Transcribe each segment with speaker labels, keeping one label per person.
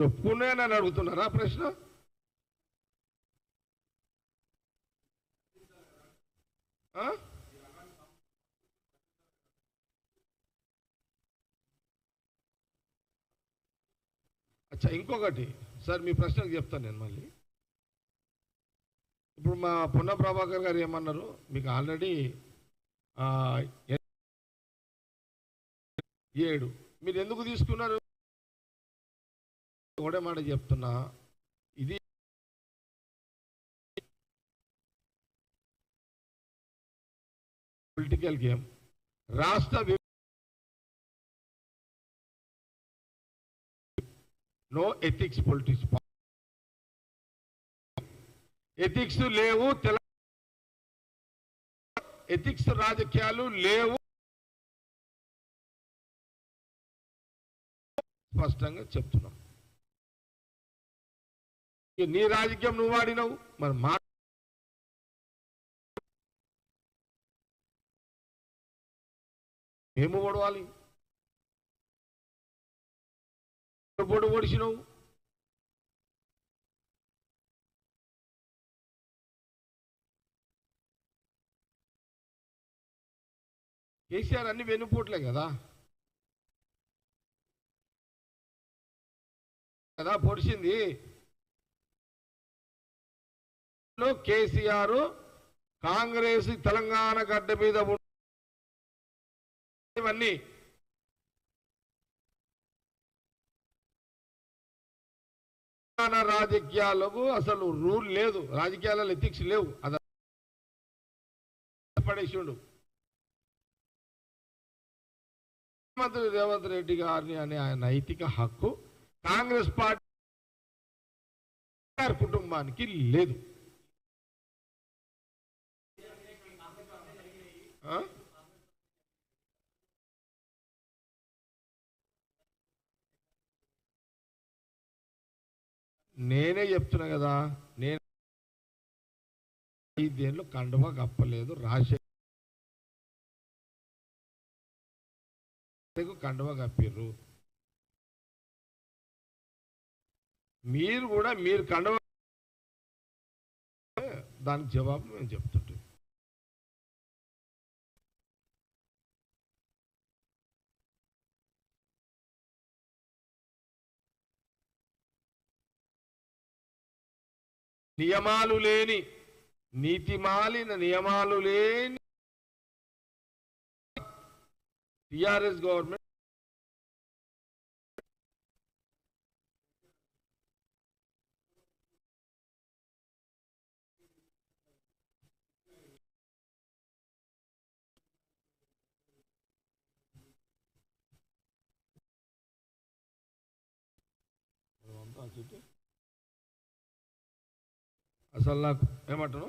Speaker 1: ఒప్పుకున్నాయని అడుగుతున్నారా ప్రశ్న? అచ్చా ఇంకొకటి. సార్ మీ ప్రశ్నకు చెప్తాను నేను మళ్ళీ. ఇప్పుడు మా పొన్న ప్రభాకర్ గారు ఏమన్నారు? మీకు ఆల్రెడీ ఏడు. మీరు ఎందుకు తీసుకున్నారు? ఒకటే మాట చెప్తున్నా ఇది పొలిటికల్ గేమ్. రాష్ట్ర నో ఎథిక్స్ పొలిటిక్స్ ఎథిక్స్ లేవు తెల ఎథిక్స్ రాజకీయాలు లేవు. స్పష్టంగా చెప్తున్నాం. నీ రాజకీయం నువ్వు వాడినావు? మరి మా మేము ఓడవాలి. పొడు ఓడిసినావు కేసీఆర్ అన్ని వెన్నుపోట్లే కదా. కదా పొడిచింది. లో కేసీఆర్ కాంగ్రెస్ తెలంగాణ గడ్డ మీద ఇవన్నీ. తెలంగాణ రాజకీయాలకు అసలు రూల్ లేదు. రాజకీయాలలో ఎథిక్స్ లేవు. అది పడేసిండు. ముఖ్యమంత్రి రేవంత్ రెడ్డి గారిని అనే ఆయన నైతిక హక్కు కాంగ్రెస్ పార్టీ కుటుంబానికి లేదు. నేనే చెప్తున్నా కదా నేను ఐదేళ్ళు కండువా కప్పలేదు రాజశేఖర్ కండువా కప్పిర్రు? మీరు కూడా మీరు కండవ దానికి జవాబు మేము చెప్తున్నాను నియమాలు లేని నీతి మాలిన నియమాలు లేని టిఆర్ఎస్ గవర్నమెంట్ అసలు నాకు ఏమంటాను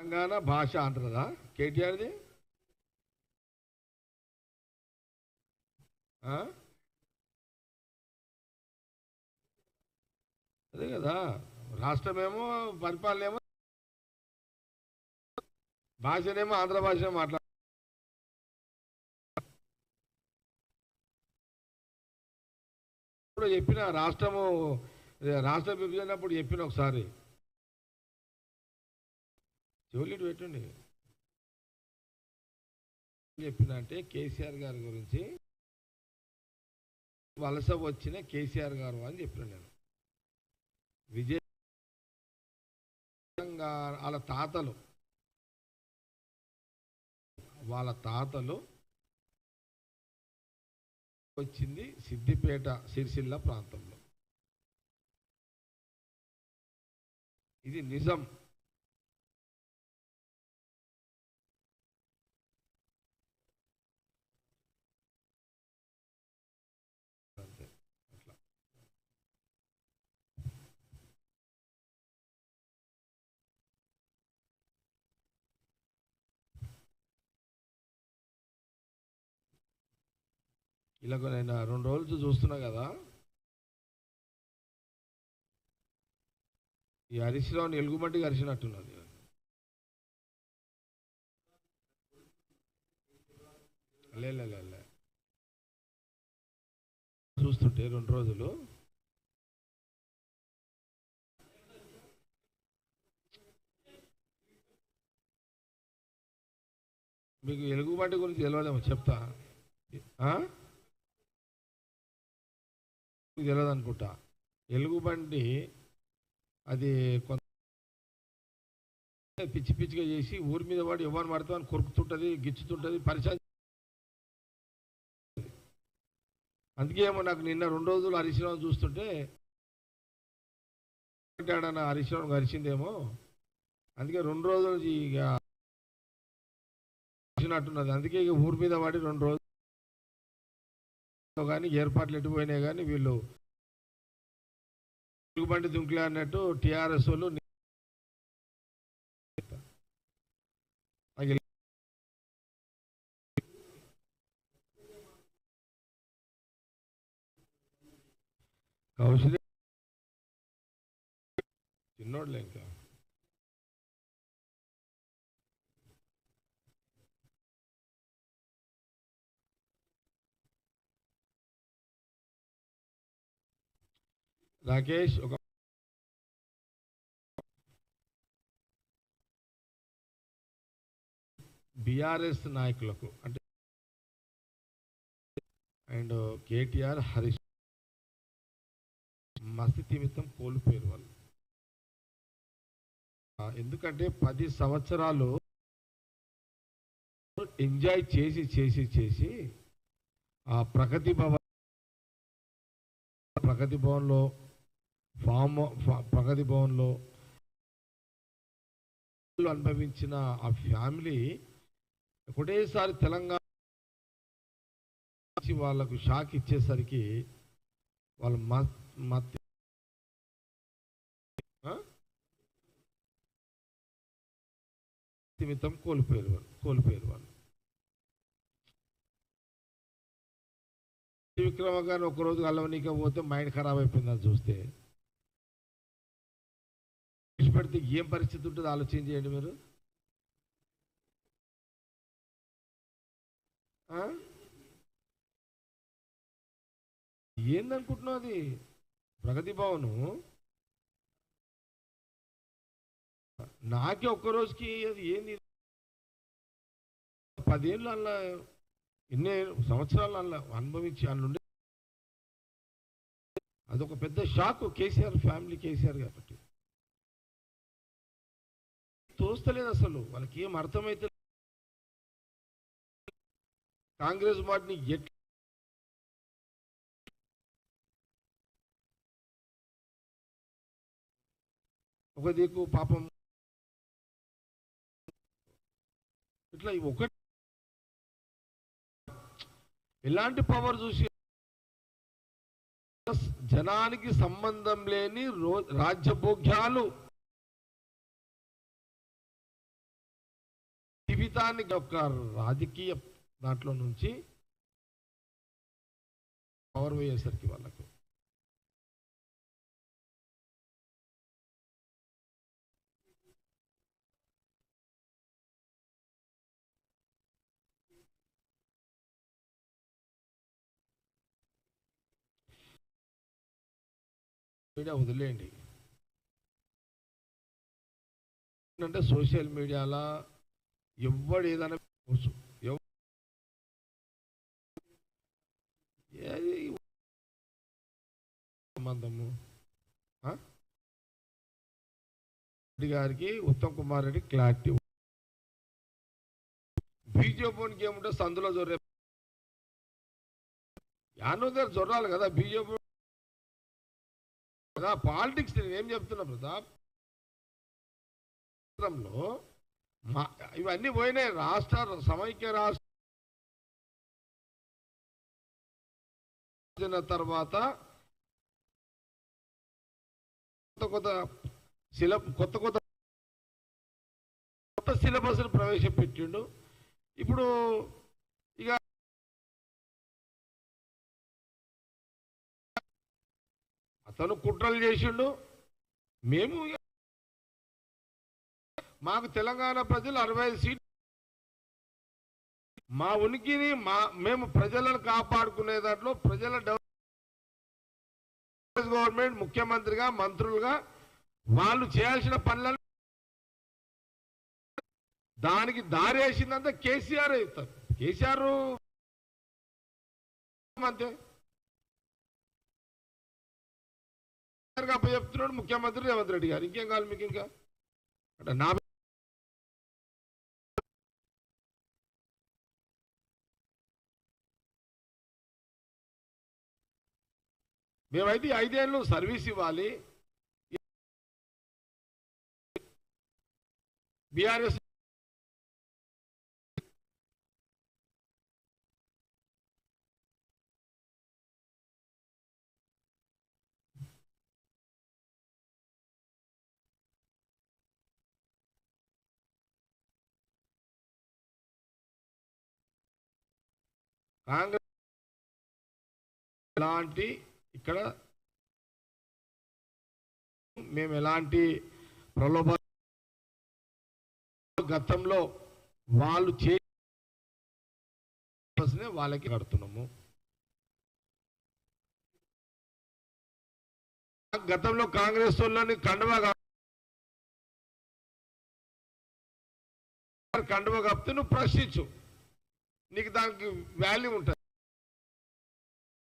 Speaker 1: తెలంగాణ భాష అంటున్నదా? కేటీఆర్ది? అదే కదా. రాష్ట్రమేమో పరిపాలన ఏమో భాషనేమో ఆంధ్ర భాష మాట్లా చెప్పిన రాష్ట్రము రాష్ట్ర విభజనప్పుడు చెప్పిన ఒకసారి. చెవులిటి పెట్టండి చెప్పిందంటే కేసీఆర్ గారి గురించి వలస వచ్చిన కేసీఆర్ గారు అని చెప్పిన నేను. విజయ వాళ్ళ తాతలు వాళ్ళ తాతలు వచ్చింది సిద్దిపేట సిరిసిల్ల ప్రాంతంలో. ఇది నిజం అంతే అట్లా ఇలా నేను రెండు రోజులు చూస్తున్నా కదా. ఈ అరిసిలో ఎలుగుమంటికి అరిసినట్టున్నది లే లే, లే, లే. చూస్తుంటే రెండు రోజులు. మీకు ఎలుగుబంటి గురించి తెలియదేమో చెప్తా. తెలియదు అనుకుంటా ఎలుగుబంటి అది కొంత పిచ్చి పిచ్చిగా చేసి ఊరి మీద వాడు ఎవరు పడితే అని కొరుకుతుంటుంది గిచ్చుతుంటుంది పరిచయం అందుకే ఏమో నాకు నిన్న రెండు రోజులు హరీశ్రావు చూస్తుంటే ఆడన హరీశ్రావు గరిచిందేమో. అందుకే రెండు రోజులు ఇక వచ్చినట్టున్నది అందుకే ఇక ఊరి మీద పడి రెండు రోజులు కానీ ఏర్పాట్లు ఎట్టుపోయినాయి కానీ వీళ్ళు బండి దుంకులే అన్నట్టు టిఆర్ఎస్ వాళ్ళు కౌశల్య చిన్నోడులే ఇంకా. రాకేష్ ఒక బీఆర్ఎస్ నాయకులకు అంటే అండ్ కేటీఆర్ హరీష్ మస్తి నిమిత్తం కోల్పోయారు వాళ్ళు. ఎందుకంటే పది సంవత్సరాలు ఎంజాయ్ చేసి చేసి చేసి ఆ ప్రగతి భవన్ ప్రగతి భవన్లో ఫామ్ ప్రగతి భవన్లో అనుభవించిన ఆ ఫ్యామిలీ ఒకటేసారి తెలంగాణ వాళ్ళకు షాక్ ఇచ్చేసరికి వాళ్ళు మత్ మత్ నిమిత్తం కోల్పోయారు వాళ్ళు కోల్పోయారు వాళ్ళు. విక్రమ గారు ఒకరోజు అల్లవనీక పోతే మైండ్ ఖరాబ్ అయిపోయింది అది చూస్తే పెడితే ఏం పరిస్థితి ఉంటుందో ఆలోచన చేయండి మీరు. ఆ? ఏందనుకుంటున్నావు అది? ప్రగతి భవను? నాకే ఒక్క రోజుకి అది ఏంది? పదేళ్ళు అలా ఎన్ని సంవత్సరాలు అలా అనుభవించి అందులో అదొక పెద్ద షాక్ కేసీఆర్ ఫ్యామిలీ కేసీఆర్ కాబట్టి తోస్తలేదు అసలు. వాళ్ళకి ఏం అర్థమైతే కాంగ్రెస్ వాటిని ఎట్లా ఒక దిక్కు పాపం ఇట్లా ఒకటి ఎలాంటి పవర్ చూసి జనానికి సంబంధం లేని రో రాజ్యభోగ్యాలు జీవితానికి ఒక రాజకీయ దాంట్లో నుంచి పవర్ పోయేసరికి వాళ్ళకు. మీడియా వదిలేయండి. ఏంటంటే సోషల్ మీడియాలో ఎవడు ఏదైనా వచ్చు. సంబంధము? రెడ్డి గారికి ఉత్తమ్ కుమార్ రెడ్డి క్లారిటీ బీజేపీకి ఏముంటే సందులో జొర్రే. యానో దగ్గర జొర్రాలి కదా బీజేపీ కదా. పాలిటిక్స్ నేను ఏం చెప్తున్నా ప్రతాప్? ఇవన్నీ పోయినాయి. రాష్ట్ర సమైక్య రాష్ట్ర తర్వాత కొత్త కొత్త సిల కొత్త కొత్త కొత్త సిలబస్ ప్రవేశపెట్టిండు. ఇప్పుడు ఇక అతను కుట్రలు చేసిండు. మేము మాకు తెలంగాణ ప్రజలు అరవై సీట్లు. మా ఉనికిని మా మేము ప్రజలను కాపాడుకునే దాంట్లో ప్రజల డెవలప్ గవర్నమెంట్ ముఖ్యమంత్రిగా మంత్రులుగా వాళ్ళు చేయాల్సిన పనులను దానికి దారి వేసిందంతా కేసీఆర్ ఇస్తారు కేసీఆర్ అంతే. చెప్తున్నాడు ముఖ్యమంత్రి రేవంత్ రెడ్డి గారు. ఇంకేం కావాలి మీకు ఇంకా? అంటే నా మేమైతే ఐదేళ్ళు సర్వీస్ ఇవ్వాలి. బీఆర్ఎస్ కాంగ్రెస్ ఎలాంటి ఇక్కడ మేము ఎలాంటి ప్రలోభ గతంలో వాళ్ళు చే వాళ్ళకి కడుతున్నాము. గతంలో కాంగ్రెస్ వాళ్ళని కండవా కా- కప్తే నువ్వు ప్రశ్నించు. నీకు దానికి వాల్యూ ఉంటుంది.